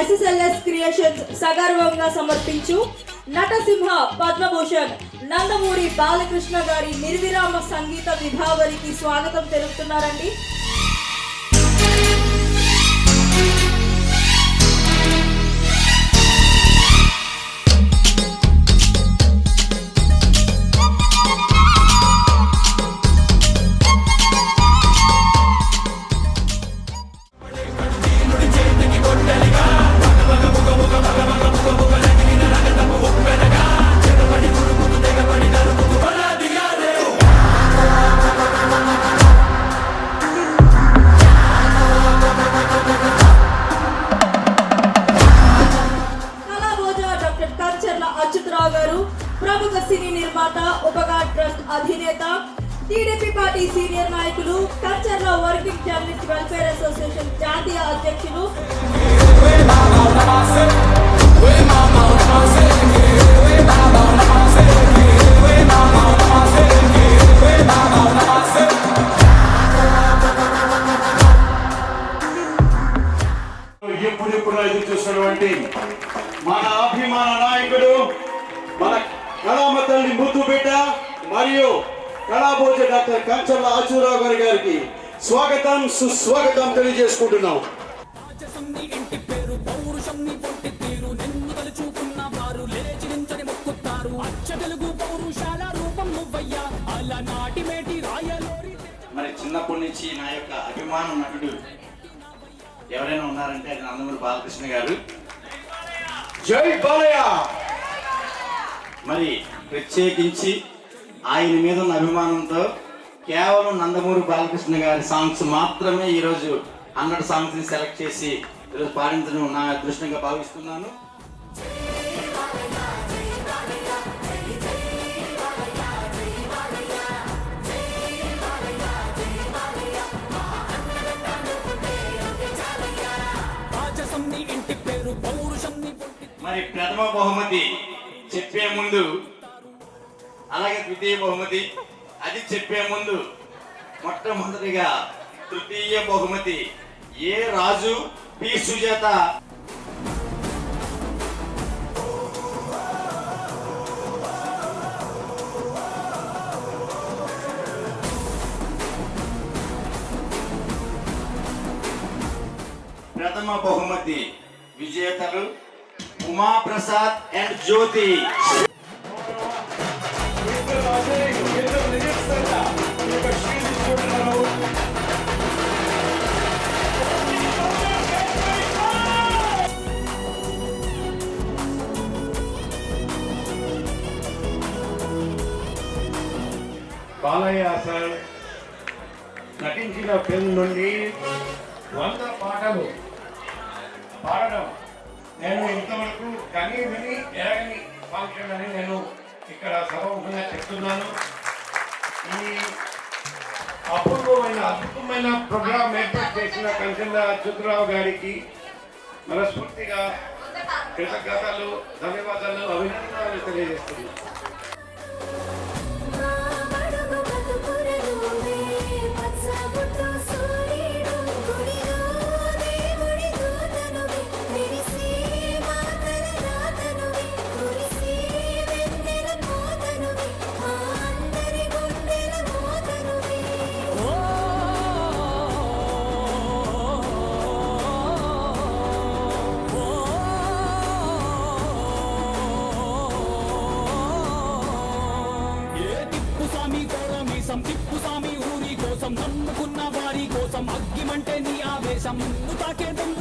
SSLS creations సగర్వంగా సమర్పించు. నటసింహ పద్మభూషణ్ నందమూరి బాలకృష్ణ గారి నిర్విరామ సంగీత విభావరికి స్వాగతం తెలుపుతున్నారండి. నిర్మాత ఉపగా ట్రస్ట్ అధినేత టీడీపీ పార్టీ సీనియర్ నాయకులు Kancharla working journalist welfare association జాతీయ అధ్యక్షులు. ఎప్పుడెప్పుడు ఎదురు చూస్తున్నటువంటి మన అభిమాన నాయకుడు మన కళామ తల్లి ముద్దు బిడ్డ మరియు కళాభోజ డాక్టర్ కంచర్ల ఆచూరావు గారి గారికి స్వాగతం సుస్వాగతం తెలియజేసుకుంటున్నాం. మరి చిన్నప్పటి నుంచి నా యొక్క అభిమాన నటుడు ఎవరైనా ఉన్నారంటే అది నందమూరి బాలకృష్ణ గారు. జై బాలయ్య! మరి ప్రత్యేకించి ఆయన మీద ఉన్న అభిమానంతో కేవలం నందమూరి బాలకృష్ణ గారి సాంగ్స్ మాత్రమే ఈరోజు హండ్రెడ్ సాంగ్స్ని సెలెక్ట్ చేసి ఈరోజు పాడించడం నా అదృష్టంగా భావిస్తున్నాను. మరి ప్రథమ బహుమతి చెప్పే ముందు అలాగే ద్వితీయ బహుమతి అది చెప్పే ముందు మొట్టమొదటిగా తృతీయ బహుమతి ఏ రాజు పి. సుజాత? ప్రథమ బహుమతి విజేతలు Umaprasad and Jyothi Balayya sir నటించిన ఫిల్మ్ నుండి వంద పాటలు పాడడం నేను ఇంతవరకు కని విని ఎరగని ఫంక్షన్ అని నేను ఇక్కడ సభముఖంగా చెప్తున్నాను. ఈ అపూర్వమైన అద్భుతమైన ప్రోగ్రాం ఏర్పాటు చేసిన కంచెల అచ్యుతరావు గారికి మనస్ఫూర్తిగా కృతజ్ఞతలు ధన్యవాదాలు అభినందనలు తెలియజేస్తున్నాను. కోసం మీసం తిప్పు స్వామి ఊరి కోసం నమ్ముకున్న వారి కోసం అగ్గిమంటే నీ ఆవేశం. ముందు తాకే దమ్మున్నోడు